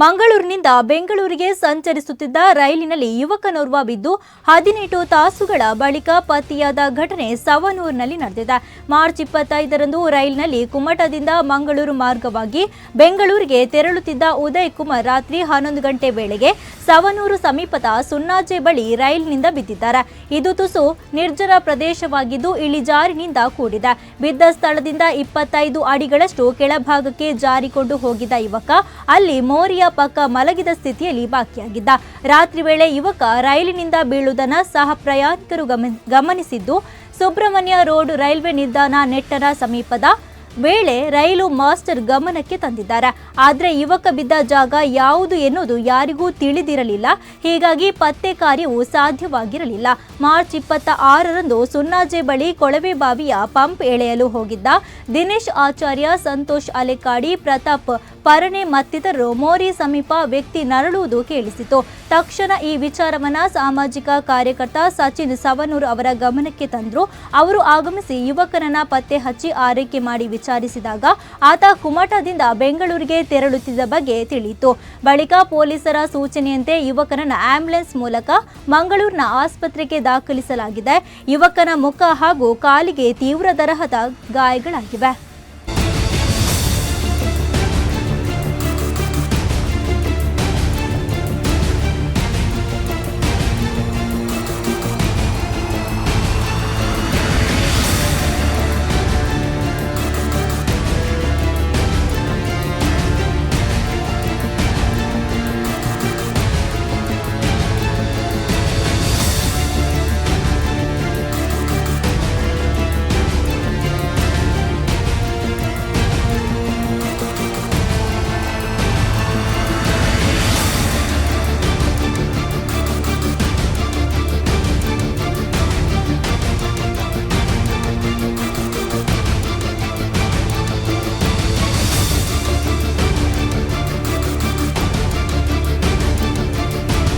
ಮಂಗಳೂರಿನಿಂದ ಬೆಂಗಳೂರಿಗೆ ಸಂಚರಿಸುತ್ತಿದ್ದ ರೈಲಿನಲ್ಲಿ ಯುವಕನೋರ್ವ ಬಿದ್ದು ಹದಿನೆಂಟು ತಾಸುಗಳ ಬಳಿಕ ಪತ್ತೆಯಾದ ಘಟನೆ ಸವನೂರಿನಲ್ಲಿ ನಡೆದಿದೆ. ಮಾರ್ಚ್ ಇಪ್ಪತ್ತೈದರಂದು ರೈಲಿನಲ್ಲಿ ಕುಮಟದಿಂದ ಮಂಗಳೂರು ಮಾರ್ಗವಾಗಿ ಬೆಂಗಳೂರಿಗೆ ತೆರಳುತ್ತಿದ್ದ ಉದಯ್ ಕುಮಾರ್ ರಾತ್ರಿ ಹನ್ನೊಂದು ಗಂಟೆ ವೇಳೆಗೆ ಸವನೂರು ಸಮೀಪದ ಸುನ್ನಾಜೆ ಬಳಿ ರೈಲಿನಿಂದ ಬಿದ್ದಿದ್ದಾರೆ. ಇದು ತುಸು ನಿರ್ಜನ ಪ್ರದೇಶವಾಗಿದ್ದು ಇಳಿಜಾರಿನಿಂದ ಕೂಡಿದೆ. ಬಿದ್ದ ಸ್ಥಳದಿಂದ ಇಪ್ಪತ್ತೈದು ಅಡಿಗಳಷ್ಟು ಕೆಳಭಾಗಕ್ಕೆ ಜಾರಿಕೊಂಡು ಹೋಗಿದ್ದ ಯುವಕ ಅಲ್ಲಿ ಮೋರಿಯ ಪಕ್ಕ ಮಲಗಿದ ಸ್ಥಿತಿಯಲ್ಲಿ ಬಾಕಿಯಾಗಿದ್ದ. ರಾತ್ರಿ ವೇಳೆ ಯುವಕ ರೈಲಿನಿಂದ ಬೀಳುವುದನ್ನು ಸಹ ಪ್ರಯಾಣಿಕರು ಗಮನ, ಗಮನಿಸಿದ್ದು, ಸುಬ್ರಹ್ಮಣ್ಯ ರೋಡ್ ರೈಲ್ವೆ ನಿಲ್ದಾಣ ನೆಟ್ಟನ ಸಮೀಪದ ವೇಳೆ ರೈಲು ಮಾಸ್ಟರ್ ಗಮನಕ್ಕೆ ತಂದಿದ್ದಾರೆ. ಆದರೆ ಯುವಕ ಬಿದ್ದ ಜಾಗ ಯಾವುದು ಎನ್ನುವುದು ಯಾರಿಗೂ ತಿಳಿದಿರಲಿಲ್ಲ. ಹೀಗಾಗಿ ಪತ್ತೆ ಕಾರ್ಯವು ಸಾಧ್ಯವಾಗಿರಲಿಲ್ಲ. ಮಾರ್ಚ್ ಇಪ್ಪತ್ತ ಆರರಂದು ಸುನ್ನಾಜೆ ಬಳಿ ಕೊಳವೆ ಬಾವಿಯ ಪಂಪ್ ಎಳೆಯಲು ಹೋಗಿದ್ದ ದಿನೇಶ್ ಆಚಾರ್ಯ ಸಂತೋಷ್ ಅಲೆಕಾಡಿ ಪ್ರತಾಪ್ ಪರನೆ ಮತ್ತಿತರರು ಮೋರಿ ಸಮೀಪ ವ್ಯಕ್ತಿ ನರಳುವುದು ಕೇಳಿಸಿತು. ತಕ್ಷಣ ಈ ವಿಚಾರವನ್ನ ಸಾಮಾಜಿಕ ಕಾರ್ಯಕರ್ತ ಸಚಿನ್ ಸವನೂರ್ ಅವರ ಗಮನಕ್ಕೆ ತಂದ್ರು. ಅವರು ಆಗಮಿಸಿ ಯುವಕನನ್ನ ಪತ್ತೆ ಹಚ್ಚಿ ಆರೈಕೆ ಮಾಡಿ ವಿಚಾರಿಸಿದಾಗ ಆತ ಕುಮಟದಿಂದ ಬೆಂಗಳೂರಿಗೆ ತೆರಳುತ್ತಿದ್ದ ಬಗ್ಗೆ ತಿಳಿಯಿತು. ಬಳಿಕ ಪೊಲೀಸರ ಸೂಚನೆಯಂತೆ ಯುವಕನನ್ನ ಆಂಬ್ಯುಲೆನ್ಸ್ ಮೂಲಕ ಮಂಗಳೂರಿನ ಆಸ್ಪತ್ರೆಗೆ ದಾಖಲಿಸಲಾಗಿದೆ. ಯುವಕನ ಮುಖ ಹಾಗೂ ಕಾಲಿಗೆ ತೀವ್ರ ತರಹದ ಗಾಯಗಳಾಗಿವೆ.